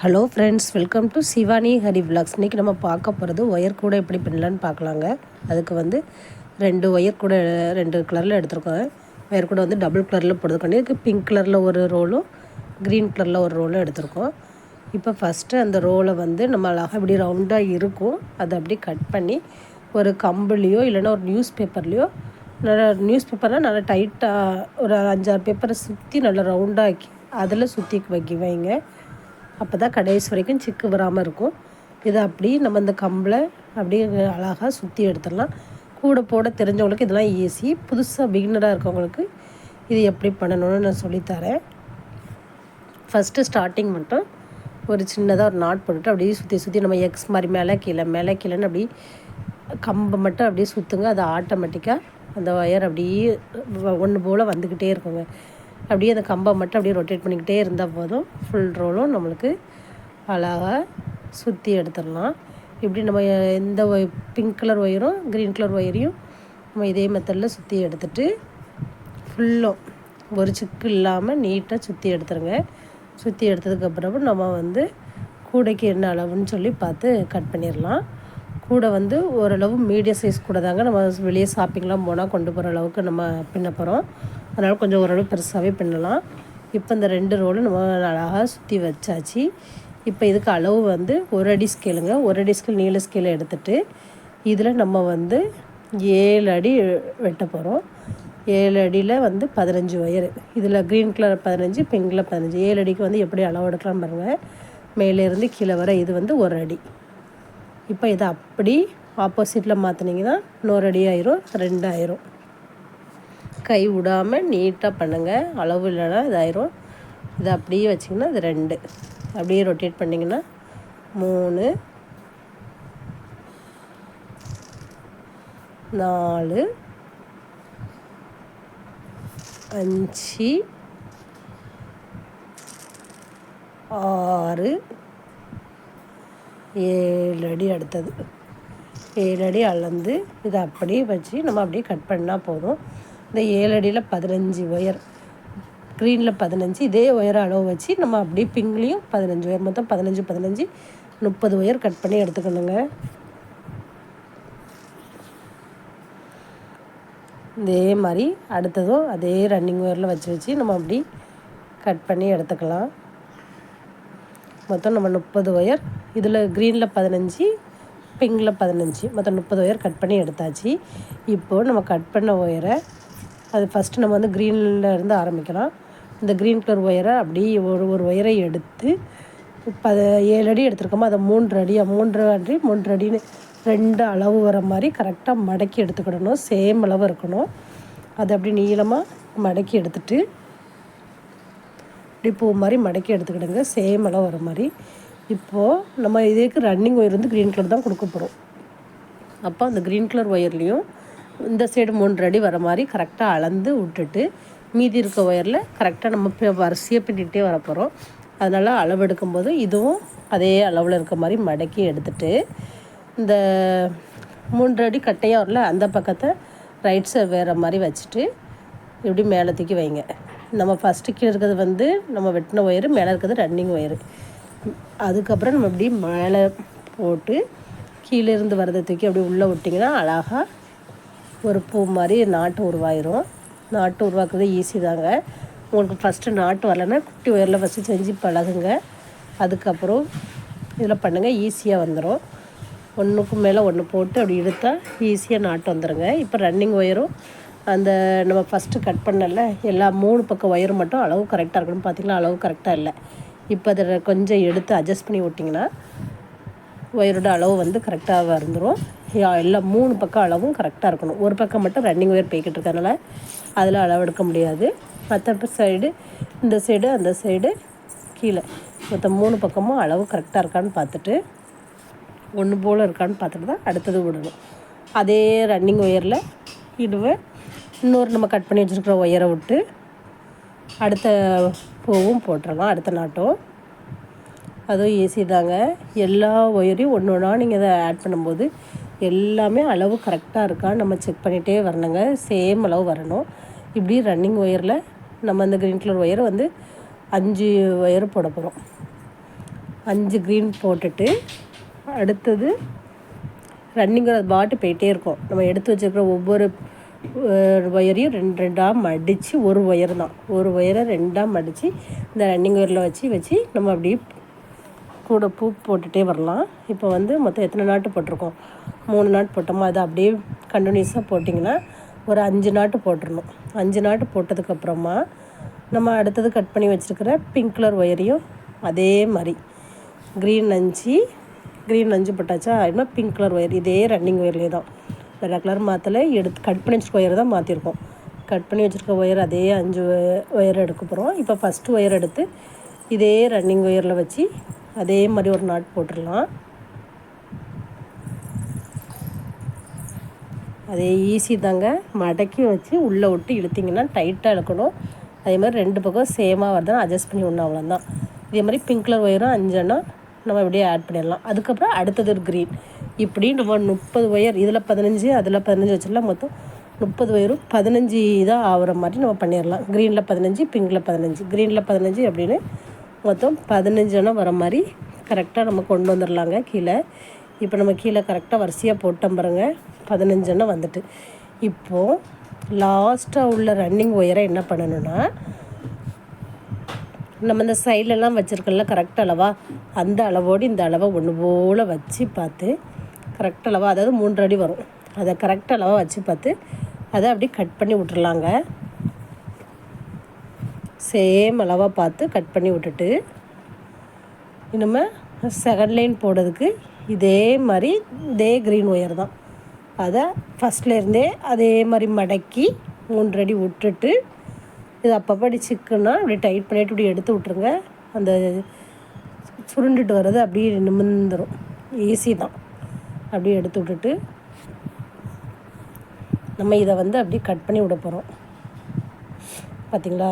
Hello friends welcome to Shivani Hari vlogs இன்றைக்கி நம்ம பார்க்க போகிறது ஒயர் கூட எப்படி பண்ணலான்னு பார்க்கலாங்க. அதுக்கு வந்து ரெண்டு ஒயர் கூட ரெண்டு கலரில் எடுத்துருக்கோம் ஒயர் கூட வந்து டபுள் கலரில் போடுறதுக்காண்டி இதுக்கு பிங்க் கலரில் ஒரு ரோலும் க்ரீன் கலரில் ஒரு ரோலும் எடுத்திருக்கோம். இப்போ ஃபஸ்ட்டு அந்த ரோலை வந்து நம்ம அழகாக இப்படி ரவுண்டாக இருக்கும். அதை அப்படியே கட் பண்ணி ஒரு கம்புலேயோ இல்லைன்னா ஒரு நியூஸ் பேப்பர்லேயோ நல்லா நியூஸ் பேப்பர்னால் நல்லா டைட்டாக ஒரு அஞ்சாறு பேப்பரை சுற்றி நல்லா ரவுண்டாக்கி அதில் சுற்றி வைக்க வைங்க. அப்போ தான் கடைசி வரைக்கும் சிக்கு வராமல் இருக்கும். இதை அப்படி நம்ம இந்த கம்பில் அப்படியே அழகாக சுற்றி எடுத்துடலாம். கூட போட தெரிஞ்சவங்களுக்கு இதெல்லாம் ஈஸி புதுசாக பிகினராக இருக்கவங்களுக்கு இது எப்படி பண்ணணும்னு நான் சொல்லித்தரேன். ஃபஸ்ட்டு ஸ்டார்டிங் மட்டும் ஒரு சின்னதாக ஒரு நாட் போட்டுட்டு அப்படியே சுற்றி சுற்றி நம்ம எக்ஸ் மாதிரி மேலே கீழே மேலே கீழேன்னு அப்படி கம்பை மட்டும் அப்படியே சுற்றுங்க அது ஆட்டோமேட்டிக்காக அந்த ஒயர் அப்படியே ஒன்று போல் வந்துக்கிட்டே இருக்குங்க. அப்படியே அந்த கம்பை மட்டும் அப்படியே ரொட்டேட் பண்ணிக்கிட்டே இருந்தால் போதும். ஃபுல் ரோலும் நம்மளுக்கு அழகாக சுற்றி எடுத்துடலாம். இப்படி நம்ம எந்த பிங்க் கலர் ஒயரும் க்ரீன் கலர் ஒயரையும் நம்ம இதே மெத்தடில் சுற்றி எடுத்துகிட்டு ஃபுல்லும் ஒரு சிக்கு இல்லாமல் நீட்டாக சுற்றி எடுத்துருங்க. சுற்றி எடுத்ததுக்கப்புறம் நம்ம வந்து கூடைக்கு என்ன அளவுன்னு சொல்லி பார்த்து கட் பண்ணிடலாம். கூடை வந்து ஓரளவு மீடியம் சைஸ் கூட தாங்க நம்ம வெளியே ஷாப்பிங்லாம் போனால் கொண்டு போகிற அளவுக்கு நம்ம பின்ன போகிறோம் அதனால் கொஞ்சம் ஓரளவு பெருசாகவே பின்னலாம். இப்போ இந்த ரெண்டு ரோலும் நம்ம அழகாக சுற்றி வச்சாச்சு. இப்போ இதுக்கு அளவு வந்து ஒரு அடி ஸ்கேலுங்க ஒரு அடி ஸ்கேல் நீள ஸ்கேலை எடுத்துகிட்டு இதில் நம்ம வந்து ஏழு அடி வெட்ட போகிறோம் ஏழு அடியில் வந்து பதினஞ்சு ஒயர் இதில் க்ரீன் கலர் பதினஞ்சு பிங்கில் பதினஞ்சு. ஏழு அடிக்கு வந்து எப்படி அளவு எடுக்கலாம் பாருங்கள் மேலேருந்து கீழே வர இது வந்து ஒரு அடி. இப்போ இதை அப்படி ஆப்போசிட்டில் மாற்றினீங்கன்னா இன்னொரு அடி ஆயிரும் ரெண்டாயிரும் கை விடாமல் நீட்டாக பண்ணுங்கள் அளவு இல்லைன்னா இதாயிரும் இதை அப்படியே வச்சிங்கன்னா இது ரெண்டு. அப்படியே ரொட்டேட் பண்ணிங்கன்னா மூணு நாலு அஞ்சு ஆறு ஏழு அடி அடுத்தது. ஏழு அடி அளந்து இதை அப்படியே வச்சு நம்ம அப்படியே கட் பண்ணால் போதும். இந்த ஏழு அடியில் பதினஞ்சு ஒயர் க்ரீனில் பதினஞ்சு இதே ஒயர் அளவு வச்சு நம்ம அப்படியே பிங்க்லேயும் பதினஞ்சு ஒயர் மொத்தம் பதினஞ்சு பதினஞ்சு முப்பது ஒயர் கட் பண்ணி எடுத்துக்கணுங்க. இதே மாதிரி அடுத்ததும் அதே ரன்னிங் ஒயரில் வச்சு வச்சு நம்ம அப்படி கட் பண்ணி எடுத்துக்கலாம். மொத்தம் நம்ம முப்பது ஒயர் இதில் க்ரீனில் பதினஞ்சு பிங்கில் பதினஞ்சு. மொத்தம் முப்பது ஒயர் கட் பண்ணி எடுத்தாச்சு. இப்போது நம்ம கட் பண்ண ஒயரை அது ஃபஸ்ட்டு நம்ம வந்து க்ரீனில் இருந்து ஆரம்பிக்கலாம். இந்த க்ரீன் கலர் ஒயரை அப்படியே ஒரு ஒரு ஒயரை எடுத்து ப ஏழு அடி எடுத்துருக்கோமோ அதை மூன்று அடியாக மூன்று அடி மூன்று அடின்னு ரெண்டு அளவு வர மாதிரி கரெக்டாக மடக்கி எடுத்துக்கிடணும். சேம் அளவு இருக்கணும். அதை அப்படி நீளமாக மடக்கி எடுத்துகிட்டு இப்படி பூ மாதிரி மடக்கி எடுத்துக்கிடுங்க. சேம் அளவு வர மாதிரி. இப்போது நம்ம இதுக்கு ரன்னிங் ஒயர் வந்து க்ரீன் கலர் தான் கொடுக்க போகிறோம் அப்போ அந்த க்ரீன் கலர் ஒயர்லேயும் இந்த சைடு மூன்று அடி வர மாதிரி கரெக்டாக அளந்து விட்டுட்டு மீதி இருக்க ஒயரில் கரெக்டாக நம்ம வரிசையை வரிசையாக பின்னிகிட்டே வரப்போகிறோம் அதனால் அளவு எடுக்கும்போது இதுவும் அதே அளவில் இருக்க மாதிரி மடக்கி எடுத்துட்டு இந்த மூன்று அடி கட்டையாக வரல அந்த பக்கத்தை ரைட் சைடு வேறு மாதிரி வச்சுட்டு இப்படி மேலே தூக்கி வைங்க. நம்ம ஃபஸ்ட்டு கீழே இருக்கிறது வந்து நம்ம வெட்டின ஒயரு மேலே இருக்கிறது ரன்னிங் ஒயரு அதுக்கப்புறம் நம்ம இப்படி மேலே போட்டு கீழே இருந்து வரதை தூக்கி அப்படி உள்ளே விட்டிங்கன்னா அழகாக ஒரு பூ மாதிரி நாட்டு உருவாயிரும். நாட்டு உருவாக்குறது ஈஸி தாங்க. உங்களுக்கு ஃபஸ்ட்டு நாட்டு வரலன்னா குட்டி ஒயரில் ஃபஸ்ட்டு செஞ்சு பழகுங்க. அதுக்கப்புறம் இதில் பண்ணுங்கள் ஈஸியாக வந்துடும் ஒன்றுக்கு மேலே ஒன்று போட்டு அப்படி இழுத்தால் ஈஸியாக நாட்டு வந்துடுங்க இப்போ ரன்னிங் ஒயரும் அந்த நம்ம ஃபஸ்ட்டு கட் பண்ணல எல்லா மூணு பக்கம் ஒயரும் மட்டும் அளவு கரெக்டாக இருக்கணும் பார்த்திங்களா அளவு கரெக்டாக இல்லை. இப்போ அதை கொஞ்சம் எடுத்து அட்ஜஸ்ட் பண்ணி விட்டிங்கன்னா ஒயரோட அளவு வந்து கரெக்டாக வந்துடும் எல்லா மூணு பக்கம் அளவும் கரெக்டாக இருக்கணும். ஒரு பக்கம் மட்டும் ரன்னிங் ஒயர் போய்கிட்டு இருக்கனால அதில் அளவு எடுக்க முடியாது. மற்ற சைடு இந்த சைடு அந்த சைடு கீழே. மொத்தம் மூணு பக்கமும் அளவு கரெக்டாக இருக்கான்னு பார்த்துட்டு ஒன்று போல் இருக்கான்னு பார்த்துட்டு தான் அடுத்தது விடணும். அதே ரன்னிங் ஒயரில் இடுவேன் இன்னொரு நம்ம கட் பண்ணி வச்சுருக்கிற ஒயரை விட்டு அடுத்த பூவும் போட்டுடலாம் அடுத்த நாட்டும். அதுவும் ஈஸி தாங்க எல்லா ஒயரையும் ஒன்று ஒன்றா நீங்கள் இதை ஆட் பண்ணும்போது எல்லாமே அளவு கரெக்டாக இருக்கா? நம்ம செக் பண்ணிகிட்டே வரணுங்க. சேம் அளவு வரணும். இப்படி ரன்னிங் ஒயரில் நம்ம அந்த க்ரீன் கலர் ஒயரை வந்து அஞ்சு ஒயர் போட போகிறோம் அஞ்சு க்ரீன் போட்டுட்டு அடுத்தது ரன்னிங் அது பாட்டு போயிட்டே இருக்கும். நம்ம எடுத்து வச்சுருக்கிற ஒவ்வொரு ஒயரையும் ரெண்டு ரெண்டாக மடித்து ஒரு ஒயர் தான். ஒரு ஒயரை ரெண்டாக மடித்து இந்த ரன்னிங் ஒயரில் வச்சு வச்சு நம்ம அப்படியே கூட பூ போட்டுகிட்டே வரலாம். இப்போ வந்து மொத்தம் எத்தனை நாட்டு போட்டிருக்கோம்? மூணு நாட்டு போட்டோமா? அதை அப்படியே கண்டினியூஸாக போட்டிங்கன்னா ஒரு அஞ்சு நாட்டு போட்டுடணும் அஞ்சு நாட்டு போட்டதுக்கப்புறமா நம்ம அடுத்தது கட் பண்ணி வச்சுருக்கிற பிங்க் கலர் ஒயரையும் அதே மாதிரி. க்ரீன் நஞ்சு க்ரீன் நஞ்சு போட்டாச்சா? இன்னும் பிங்க் கலர் ஒயர் இதே ரன்னிங் ஒயர்லேயே தான். வேறு கலர் மாற்றலை எடுத்து கட் பண்ணி வச்சுருக்க ஒயர் தான் மாற்றிருக்கோம் கட் பண்ணி வச்சுருக்க ஒயர் அதே அஞ்சு ஒயர் எடுக்க போகிறோம் இப்போ ஃபஸ்ட்டு ஒயர் எடுத்து இதே ரன்னிங் ஒயரில் வச்சு அதே மாதிரி ஒரு நாட் போட்டுடலாம். அதே ஈஸி தாங்க. மடக்கி வச்சு உள்ளே விட்டு இழுத்திங்கன்னா டைட்டாக இழுக்கணும். அதே மாதிரி ரெண்டு பக்கம் சேமாக வருதுன்னா அட்ஜஸ்ட் பண்ணி விடணும் அவ்வளோதான் இதே மாதிரி பிங்க் கலர் ஒயரும் அஞ்செண்ணா நம்ம இப்படியே ஆட் பண்ணிடலாம். அதுக்கப்புறம் அடுத்தது ஒரு க்ரீன் இப்படி நம்ம முப்பது ஒயர் இதில் பதினஞ்சு அதில் பதினஞ்சு வச்சிடலாம். மொத்தம் முப்பது ஒயரும் பதினஞ்சு இதாக ஆகிற மாதிரி நம்ம பண்ணிடலாம். க்ரீனில் பதினஞ்சு பிங்கில் பதினஞ்சு. க்ரீனில் பதினஞ்சு அப்படின்னு மொத்தம் பதினஞ்சுனா வர மாதிரி கரெக்டாக நம்ம கொண்டு வந்துடலாங்க கீழே. இப்போ நம்ம கீழே கரெக்டாக வரிசையாக போட்டோம் பாருங்க. பதினஞ்சுன்னா வந்துட்டு. இப்போது லாஸ்ட்டாக உள்ள ரன்னிங் ஒயரை என்ன பண்ணணும்னா நம்ம இந்த சைட்லலாம் வச்சுருக்கல கரெக்ட் அளவா? அந்த அளவோடு இந்த அளவை ஒன்று போல் வச்சு பார்த்து கரெக்ட் அளவாக அதாவது மூன்று அடி வரும். அதை கரெக்ட் அளவாக வச்சு பார்த்து அதை அப்படியே கட் பண்ணி விட்றலாங்க சேம் அளவாக பார்த்து கட் பண்ணி விட்டுட்டு நம்ம செகண்ட் லைன் போடுறதுக்கு இதே மாதிரி இதே க்ரீன் ஒயர் தான். அதை ஃபஸ்ட்லேருந்தே அதே மாதிரி மடக்கி மூன்று அடி விட்டுட்டு இது அப்பப்போ அப்படி சிக்குன்னா அப்படி டைட் பண்ணிவிட்டு இப்படி எடுத்து விட்ருங்க அந்த சுருண்டுட்டு வர்றது அப்படியே நிமிந்துடும் ஈஸி தான். அப்படியே எடுத்து விட்டுட்டு நம்ம இதை வந்து அப்படியே கட் பண்ணி விட போகிறோம் பார்த்திங்களா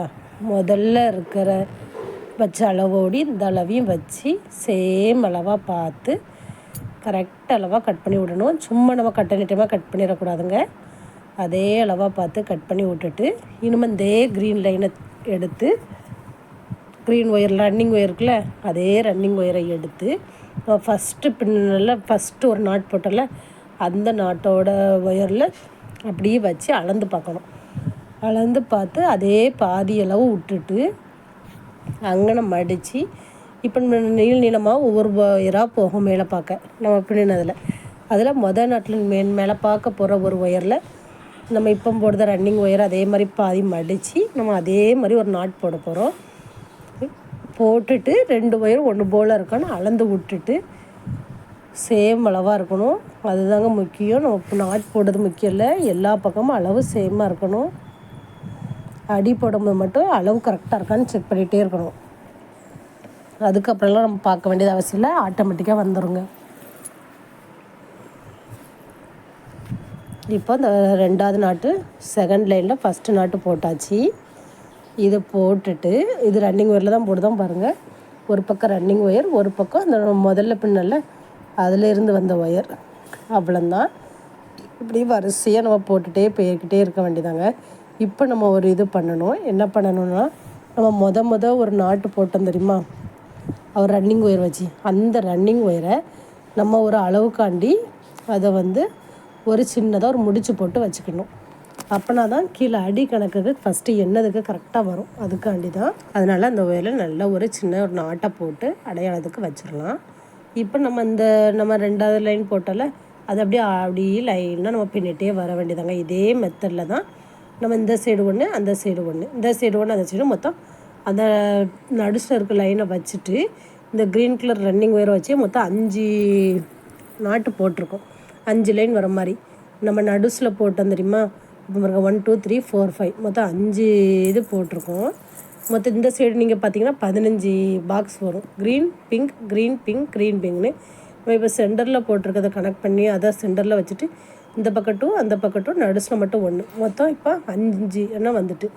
முதல்ல இருக்கிற வச்ச அளவோடு இந்த அளவையும் வச்சு சேம் அளவாக பார்த்து கரெக்ட் அளவாக கட் பண்ணி விடணும். சும்மா நம்ம கட்டணிட்டமாக கட் பண்ணிடக்கூடாதுங்க. அதே அளவாக பார்த்து கட் பண்ணி விட்டுட்டு இனிமேல் இதே க்ரீன் லைனை எடுத்து க்ரீன் ஒயர் ரன்னிங் ஒயர் இருக்குல்ல அதே ரன்னிங் ஒயரை எடுத்து ஃபஸ்ட்டு பின்னல ஃபஸ்ட்டு ஒரு நாட் போட்டல அந்த நாட்டோட ஒயரில் அப்படியே வச்சு அளந்து பார்க்கணும். அளந்து பார்த்து அதே பாதி அளவு விட்டுட்டு அங்கனை மடித்து இப்போ நீள் நீளமாக ஒவ்வொரு ஒயராக போகும் மேலே பார்க்க நம்ம பின்னினதில். அதில் மொதல் நாட்டில் மேன் மேலே பார்க்க போகிற ஒரு ஒயரில் நம்ம இப்போ போடுற ரன்னிங் ஒயர் அதே மாதிரி பாதி மடித்து நம்ம அதே மாதிரி ஒரு நாட் போட போகிறோம் போட்டுட்டு ரெண்டு ஒயர் ஒன்று போல் இருக்கணும் அளந்து விட்டுட்டு சேம் அளவாக இருக்கணும். அதுதாங்க முக்கியம். நம்ம நாட் போடுறது முக்கியம் இல்லை எல்லா பக்கமும் அளவு சேமாக இருக்கணும். அடி போடும்போது மட்டும் அளவு கரெக்டாக இருக்கான்னு செக் பண்ணிகிட்டே இருக்கணும். அதுக்கப்புறம்லாம் நம்ம பார்க்க வேண்டியது அவசியம் இல்லை ஆட்டோமேட்டிக்காக வந்துடுங்க இப்போ இந்த ரெண்டாவது நாட்டு செகண்ட் லைனில் ஃபஸ்ட்டு நாட்டு போட்டாச்சு. இதை போட்டுட்டு இது ரன்னிங் ஒயரில் தான் போடுதான் பாருங்கள் ஒரு பக்கம் ரன்னிங் ஒயர் ஒரு பக்கம் அந்த முதல்ல பின்னல்ல அதில் இருந்து வந்த ஒயர் அவ்வளோந்தான் இப்படி வரிசையாக நம்ம போட்டுகிட்டே போய்கிட்டே இருக்க வேண்டியதாங்க. இப்போ நம்ம ஒரு இது பண்ணணும். என்ன பண்ணணும்னா நம்ம மொத மொத ஒரு நாட்டு போட்டோம் தெரியுமா? அவர் ரன்னிங் ஒயர் வச்சு. அந்த ரன்னிங் ஒயரை நம்ம ஒரு அளவுக்காண்டி அதை வந்து ஒரு சின்னதாக ஒரு முடிச்சு போட்டு வச்சுக்கணும். அப்போனா தான் கீழே அடி கணக்குக்கு ஃபஸ்ட்டு என்னதுக்கு கரெக்டாக வரும். அதுக்காண்டி தான் அதனால் அந்த ஒயரில் நல்ல ஒரு சின்ன ஒரு நாட்டை போட்டு அடையாளத்துக்கு வச்சிடலாம். இப்போ நம்ம இந்த நம்ம ரெண்டாவது லைன் போட்டால அது அப்படியே அப்படியே லைனாக நம்ம பின்னிட்டே வர வேண்டியதாங்க. இதே மெத்தடில் தான் நம்ம இந்த சைடு ஒன்று அந்த சைடு ஒன்று இந்த சைடு ஒன்று அந்த சைடு மொத்தம் அந்த நடுசில் இருக்க லைனை வச்சுட்டு இந்த க்ரீன் கலர் ரன்னிங் ஒயரை வச்சு மொத்தம் அஞ்சு நாட்டு போட்டிருக்கோம். அஞ்சு லைன் வர மாதிரி. நம்ம நடுஸில் போட்டோம் தெரியுமா? இப்போ பாருங்க one two three four five மொத்தம் அஞ்சு இது போட்டிருக்கோம். மொத்தம் இந்த சைடு நீங்கள் பார்த்தீங்கன்னா பதினஞ்சு பாக்ஸ் வரும். Green pink green pink green பிங்க்னு நம்ம இப்போ சென்டரில் போட்டிருக்கதை கனெக்ட் பண்ணி அதை சென்டரில் வச்சுட்டு இந்த பக்கட்டும் அந்த பக்கட்டும் நடுசில் மட்டும் ஒன்று மொத்தம் இப்போ அஞ்சு என்ன வந்துட்டு.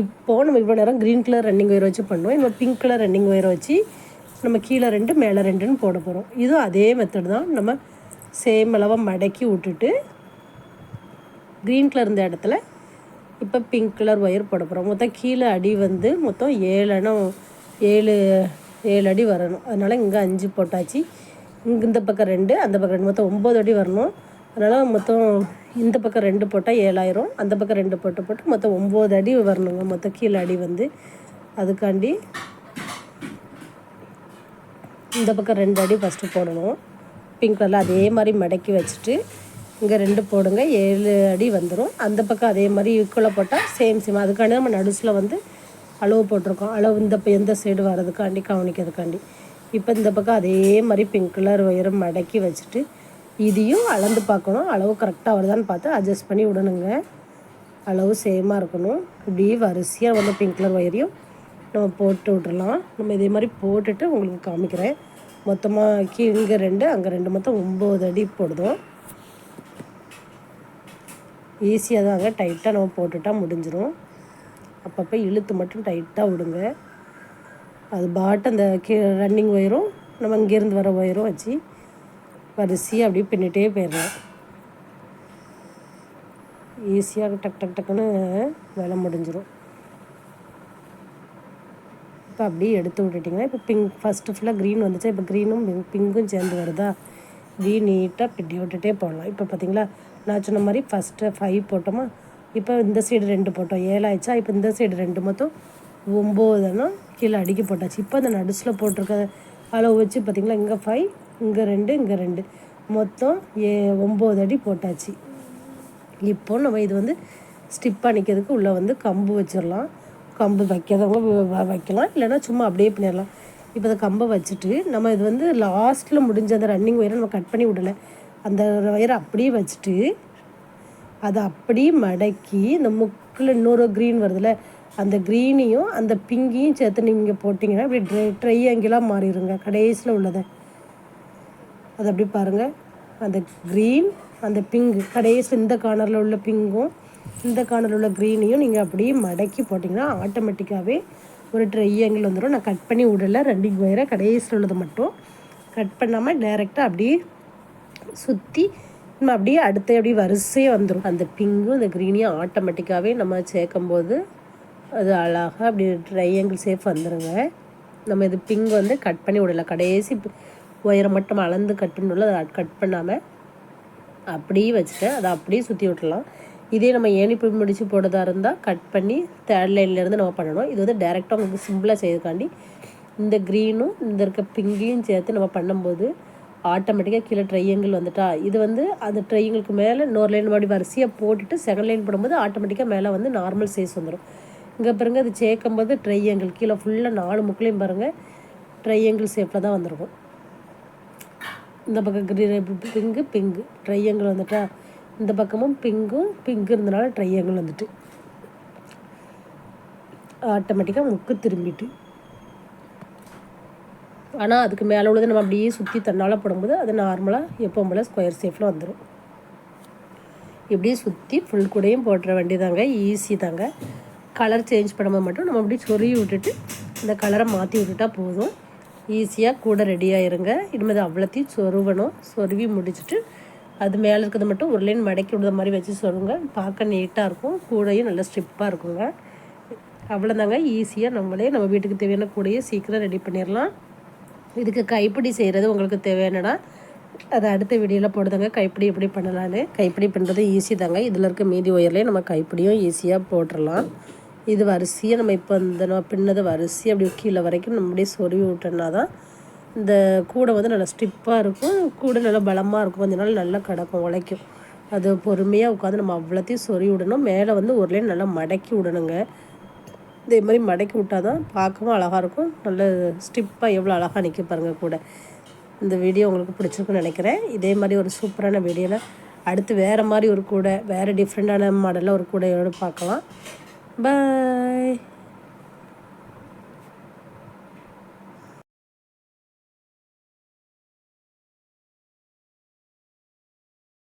இப்போது நம்ம இவ்வளோ நேரம் க்ரீன் கலர் ரன்னிங் ஒயர் வச்சு பண்ணுவோம் இப்போ பிங்க் கலர் ரன்னிங் ஒயரை வச்சு நம்ம கீழே ரெண்டு மேலே ரெண்டுன்னு போட போகிறோம் இதுவும் அதே மெத்தட் தான். நம்ம சேம் அளவாக மடக்கி விட்டுட்டு க்ரீன் கலர் இருந்த இடத்துல இப்போ பிங்க் கலர் ஒயர் போட போகிறோம் மொத்தம் கீழே அடி வந்து மொத்தம் ஏழு அணம் ஏழு ஏழு அடி வரணும். அதனால் இங்கே அஞ்சு போட்டாச்சு. இங்கே இந்த பக்கம் ரெண்டு அந்த பக்கம் ரெண்டு. மொத்தம் ஒம்பது அடி வரணும். அதனால் மொத்தம் இந்த பக்கம் ரெண்டு போட்டால் ஏழாயிரம் அந்த பக்கம் ரெண்டு போட்டு போட்டு மொத்தம் ஒம்பது அடி வரணுங்க மொத்தம் கீழே அடி வந்து அதுக்காண்டி இந்த பக்கம் ரெண்டு அடி ஃபஸ்ட்டு போடணும். பிங்க் கலரில் அதே மாதிரி மடக்கி வச்சுட்டு இங்கே ரெண்டு போடுங்க ஏழு அடி வந்துடும் அந்த பக்கம் அதே மாதிரி ஈக்குவலாக போட்டால் சேம் சேம் அதுக்காண்டி நம்ம நடுசில் வந்து அளவு போட்டிருக்கோம். அளவு இந்த இப்போ எந்த சைடு வர்றதுக்காண்டி கவனிக்கிறதுக்காண்டி. இப்போ இந்த பக்கம் அதே மாதிரி பிங்க் கலர் உயரம் மடக்கி வச்சுட்டு இதையும் அளந்து பார்க்கணும். அளவு கரெக்டாக வருதான்னு பார்த்து அட்ஜஸ்ட் பண்ணி விடணுங்க. அளவு சேமாக இருக்கணும். இப்படி வரிசையாக வந்து பிங்க் கலர் ஒயரையும் நம்ம போட்டு விட்றலாம் நம்ம இதே மாதிரி போட்டுட்டு உங்களுக்கு காமிக்கிறேன். மொத்தமாக கீ இங்கே ரெண்டு அங்கே ரெண்டு மொத்தம் ஒம்பது அடி போடுதோம். ஈஸியாக தாங்க. டைட்டாக நம்ம போட்டுட்டால் முடிஞ்சிடும் அப்பப்போ இழுத்து மட்டும் டைட்டாக விடுங்க. அது பாட்டு அந்த கீ ரன்னிங் ஒயரும் நம்ம இங்கேருந்து வர ஒயரும் வச்சு வரிசையாக அப்படியே பின்னிட்டே போயிடலாம் ஈஸியாக டக் டக் டக்குன்னு வேலை முடிஞ்சிடும் இப்போ அப்படியே எடுத்து விட்டுட்டிங்கன்னா இப்போ பிங்க் ஃபஸ்ட்டு ஃபுல்லாக க்ரீன் வந்துச்சு? இப்போ க்ரீனும் பிங்க்கும் சேர்ந்து வருதா? க்ரீன் நீட்டாக பிட்டி விட்டுட்டே போடலாம் இப்போ பார்த்தீங்களா நான் சொன்ன மாதிரி ஃபஸ்ட்டு ஃபைவ் போட்டோமா? இப்போ இந்த சைடு ரெண்டு போட்டோம். ஏழாயிடுச்சா இப்போ இந்த சைடு ரெண்டு மொத்தம் ஒம்போதுன்னா கீழே அடிக்க போட்டாச்சு. இப்போ அந்த நடுசில் போட்டிருக்க அளவு வச்சு பார்த்திங்களா இங்கே ஃபைவ் இங்கே ரெண்டு இங்கே ரெண்டு. மொத்தம் ஏ ஒம்பது அடி போட்டாச்சு. இப்போ நம்ம இது வந்து ஸ்டிப் பண்ணிக்கிறதுக்கு உள்ளே வந்து கம்பு வச்சிடலாம். கம்பு வைக்காதவங்க வைக்கலாம். இல்லைன்னா சும்மா அப்படியே பண்ணிடலாம். இப்போ அந்த கம்பை வச்சுட்டு நம்ம இது வந்து லாஸ்ட்டில் முடிஞ்ச அந்த ரன்னிங் ஒயரை நம்ம கட் பண்ணி விடலை. அந்த ஒயரை அப்படியே வச்சுட்டு அதை அப்படியே மடக்கி இந்த முக்கில் இன்னொரு க்ரீன் வருதுல்ல அந்த க்ரீனையும் அந்த பிங்கையும் சேர்த்து நீங்கள் போட்டிங்கன்னா இப்படி ட்ரை ட்ரை ஆங்கிளாக மாறிடுங்க. கடைசியில் உள்ளதை. அது அப்படி பாருங்கள் அந்த க்ரீன் அந்த பிங்கு கடைசி இந்த கார்னரில் உள்ள பிங்கும் இந்த கார்னரில் உள்ள க்ரீனையும் நீங்கள் அப்படியே மடக்கி போட்டிங்கன்னா ஆட்டோமேட்டிக்காகவே ஒரு ட்ரையாங்கிள் வந்துடும் நான் கட் பண்ணி விடலை. ரெண்டு ஒயரை கடைசியில் உள்ளது மட்டும். கட் பண்ணாமல் டைரெக்டாக அப்படியே சுற்றி நம்ம அப்படியே அடுத்த அப்படியே வரிசையாக வந்துடும் அந்த பிங்கும் அந்த க்ரீனையும் ஆட்டோமேட்டிக்காகவே நம்ம சேர்க்கும்போது அது அழகாக அப்படி ட்ரையாங்கிள் சேஃப் வந்துடுங்க நம்ம இது பிங்க் வந்து கட் பண்ணி விடலை. கடைசி ஒயரை மட்டும் அளந்து கட் பண்ணுள்ள அதை கட் பண்ணாமல் அப்படியே வச்சுட்டு அதை அப்படியே சுற்றி விட்டுலாம் இதே நம்ம ஏணிப்பு முடிச்சு போடுறதா இருந்தால் கட் பண்ணி தேர்ட் லைன்லேருந்து நம்ம பண்ணணும். இது வந்து டேரெக்டாக உங்களுக்கு சிம்பிளாக செய்யறதுக்காண்டி இந்த க்ரீனும் இந்த இருக்க பிங்கையும் சேர்த்து நம்ம பண்ணும்போது ஆட்டோமேட்டிக்காக கீழே ட்ரையங்கிள் வந்துட்டா இது வந்து அந்த ட்ரையங்கிளுக்கு மேலே இன்னொரு லைன் மாதிரி வரிசையாக போட்டுட்டு செகண்ட் லைன் போடும்போது ஆட்டோமேட்டிக்காக மேலே வந்து நார்மல் சைஸ் வந்துடும் இங்கே பாருங்கள் அது சேர்க்கும்போது ட்ரையங்கிள் கீழே ஃபுல்லாக நாலு முக்கிலையும் பாருங்கள் ட்ரையங்கிள் ஷேப்பில் தான் வந்துருக்கும். இந்த பக்கம் க்ரீன் பிங்கு பிங்கு ட்ரையங்கிள் வந்துட்டா. இந்த பக்கமும் பிங்கும் பிங்கு இருந்தனால ட்ரையாங்கிள் வந்துட்டு. ஆட்டோமேட்டிக்காக முக்கு திரும்பிட்டு. ஆனால் அதுக்கு மேலே உள்ளது நம்ம அப்படியே சுற்றி தன்னால் போடும்போது அது நார்மலாக எப்போ போல் ஸ்கொயர் ஷேப்பில் வந்துடும் இப்படியே சுற்றி ஃபுல் கூடையும் போட்டுற வேண்டியதாங்க. ஈஸி தாங்க. கலர் சேஞ்ச் பண்ணும்போது மட்டும் நம்ம அப்படியே சொருகி விட்டுட்டு இந்த கலரை மாற்றி விட்டுட்டா போதும். ஈஸியாக கூட ரெடியாகிருங்க இனிமேல் அவ்வளோத்தையும் சொருவணும் சொருவி முடிச்சுட்டு அது மேலே இருக்கிறது மட்டும் ஒரு லைன் மடக்கி விடுற மாதிரி வச்சு சொல்லுங்க பார்க்க நீட்டாக இருக்கும். கூடையும் நல்லா ஸ்ட்ரிப்பாக இருக்குங்க. அவ்வளோதாங்க. ஈஸியாக நம்மளே நம்ம வீட்டுக்கு தேவையான கூடையை சீக்கிரம் ரெடி பண்ணிடலாம். இதுக்கு கைப்பிடி செய்கிறது உங்களுக்கு தேவையானடா அதை அடுத்த வீடியோவில் போடுதாங்க கைப்பிடி எப்படி பண்ணலான்னு கைப்பிடி பண்ணுறது ஈஸி தாங்க. இதில் இருக்க மீதி ஒயர்லேயே நம்ம கைப்பிடியும் ஈஸியாக போட்டுடலாம். இது வரிசையாக நம்ம இப்போ இந்த நம்ம பின்னதை வரிசையாக அப்படி கீழே வரைக்கும் நம்ம அப்படியே சொருவி விட்டோம்னா தான் இந்த கூடை வந்து நல்லா ஸ்டிப்பாக இருக்கும். கூடை நல்லா பலமாக இருக்கும். கொஞ்ச நாள் நல்லா கிடக்கும் உழைக்கும். அது பொறுமையாக உட்காந்து நம்ம அவ்வளோத்தையும் சொறி விடணும். மேலே வந்து ஒரு லைன் நல்லா மடக்கி விடணுங்க. இதே மாதிரி மடக்கி விட்டால் தான் பார்க்கவும் அழகாக இருக்கும். நல்ல ஸ்டிப்பாக எவ்வளோ அழகாக நிற்க பாருங்கள் கூட. இந்த வீடியோ உங்களுக்கு பிடிச்சிருக்குன்னு நினைக்கிறேன். இதே மாதிரி ஒரு சூப்பரான வீடியோவில் அடுத்து வேறு மாதிரி ஒரு கூடை வேறு டிஃப்ரெண்ட்டான மாடலில் ஒரு கூடையோடு பார்க்கலாம். Bye.